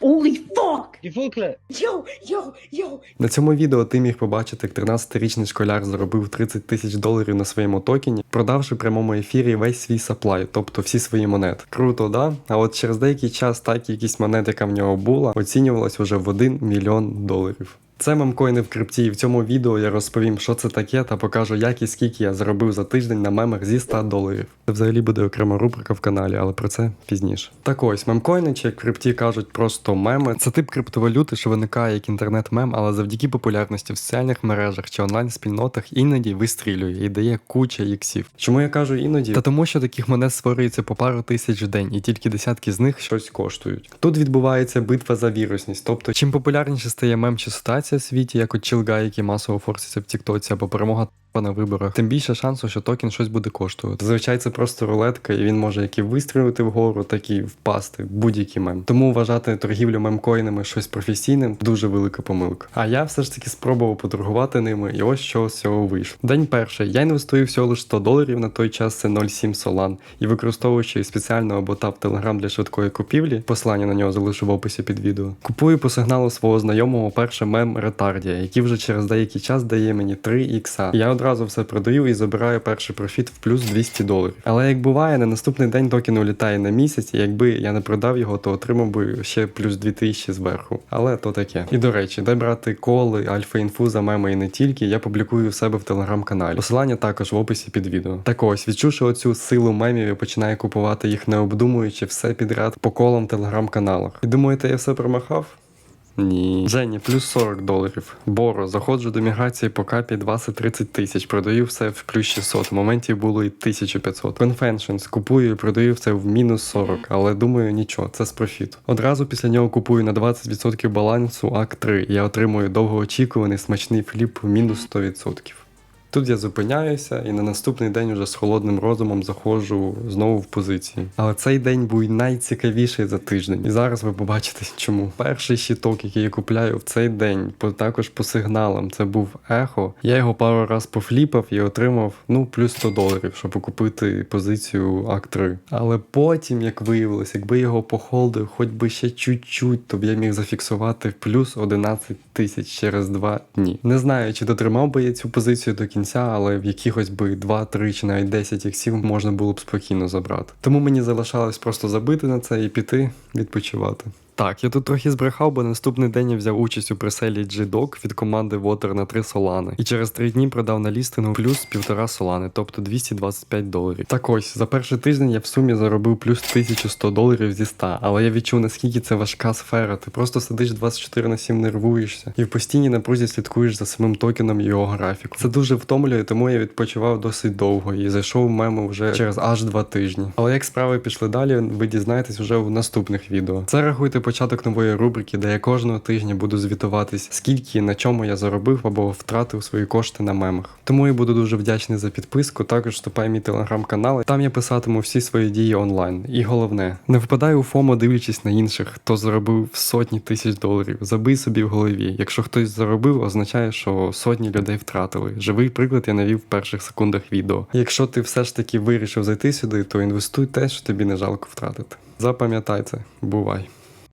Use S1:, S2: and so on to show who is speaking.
S1: Holy fuck!
S2: Que...
S1: Yo, yo, yo!
S3: На цьому відео ти міг побачити, як 13-річний школяр заробив 30 тисяч доларів на своєму токені, продавши в прямому ефірі весь свій саплай, тобто всі свої монети. Круто, да? А от через деякий час та кількість монет, яка в нього була, оцінювалась уже в 1 мільйон доларів. Це мемкоїни в крипті, і в цьому відео я розповім, що це таке, та покажу, як і скільки я заробив за тиждень на мемах зі 100 доларів. Це взагалі буде окрема рубрика в каналі, але про це пізніше. Так ось, мемкоїни, чи як в крипті кажуть просто меми, це тип криптовалюти, що виникає як інтернет-мем, але завдяки популярності в соціальних мережах чи онлайн-спільнотах іноді вистрілює і дає куча іксів. Чому я кажу іноді? Та тому, що таких монет створюється по пару тисяч в день, і тільки десятки з них щось коштують. Тут відбувається битва за вірусність, тобто чим популярніше стає мем чи ситуація в світі, як от чилга, які масово форсяться в Тіктоці або перемога на виборах, тим більше шансу, що токен щось буде коштувати. Зазвичай це просто рулетка, і він може як і вистрілити вгору, так і впасти в будь-який мем. Тому вважати торгівлю мемкоїнами щось професійним дуже велика помилка. А я все ж таки спробував поторгувати ними, і ось що з цього вийшло. День перший. Я інвестую всього лише 100 доларів на той час це 0,7 солан. І використовуючи спеціального бота в Telegram для швидкої купівлі, посилання на нього залишу в описі під відео. Купую по сигналу свого знайомого перше мем Ретардія, який вже через деякий час дає мені 3 ікса. Я одразу все продаю і забираю перший профіт в плюс 200 доларів. Але як буває, на наступний день токен улітає на місяць, і якби я не продав його, то отримав би ще плюс 2000 зверху. Але то таке. І до речі, де брати коли, альфа-інфу за меми і не тільки, я публікую в себе в телеграм-каналі. Посилання також в описі під відео. Так ось, відчувши оцю силу мемів, я починаю купувати їх не обдумуючи все підряд по колам телеграм-каналах. І думаєте, я все промахав? Ні. Жені, плюс 40 доларів. Боро, заходжу до міграції по капі 20-30 тисяч, продаю все в плюс 600. В моменті було і 1500. Conventions, купую і продаю все в мінус 40, але думаю, нічого, це з профіту. Одразу після нього купую на 20% балансу АК3. Я отримую довгоочікуваний смачний фліп в мінус 100%. Тут я зупиняюся і на наступний день уже з холодним розумом заходжу знову в позиції. Але цей день був найцікавіший за тиждень. І зараз ви побачите чому. Перший щиток, який я купляю в цей день, по також по сигналам, це був ехо. Я його пару раз пофліпав і отримав ну плюс 100 доларів, щоб купити позицію ак 3 Але потім, як виявилось, якби його похолдив хоч би ще чуть-чуть, то б я міг зафіксувати плюс 11 тисяч через 2 дні. Не знаю, чи дотримав би я цю позицію до кінця, але в якихось би 2, 3 чи навіть 10 іксів можна було б спокійно забрати. Тому мені залишалось просто забити на це і піти відпочивати. Так, я тут трохи збрехав, бо наступний день я взяв участь у преселі G-Dog від команди Water на 3 солани. І через 3 дні продав на лістингу плюс півтора солани, тобто 225 доларів. Так ось, за перший тиждень я в сумі заробив плюс 1100 доларів зі 100, але я відчув наскільки це важка сфера. Ти просто сидиш 24 на 7 нервуєшся і в постійній напрузі слідкуєш за самим токеном і його графіку. Це дуже втомлює, тому я відпочивав досить довго і зайшов в мему вже через аж 2 тижні. Але як справи пішли далі, ви дізнаєтесь вже в наступних відео. Це рахуйте початок нової рубрики, де я кожного тижня буду звітуватись, скільки і на чому я заробив або втратив свої кошти на мемах. Тому я буду дуже вдячний за підписку. Також вступай мій телеграм-канал. Там я писатиму всі свої дії онлайн. І головне, не впадай у ФОМО, дивлячись на інших, хто заробив сотні тисяч доларів. Забий собі в голові. Якщо хтось заробив, означає, що сотні людей втратили. Живий приклад я навів в перших секундах відео. Якщо ти все ж таки вирішив зайти сюди, то інвестуй те, що тобі не жалко втратити. Запам'ятай це, бувай.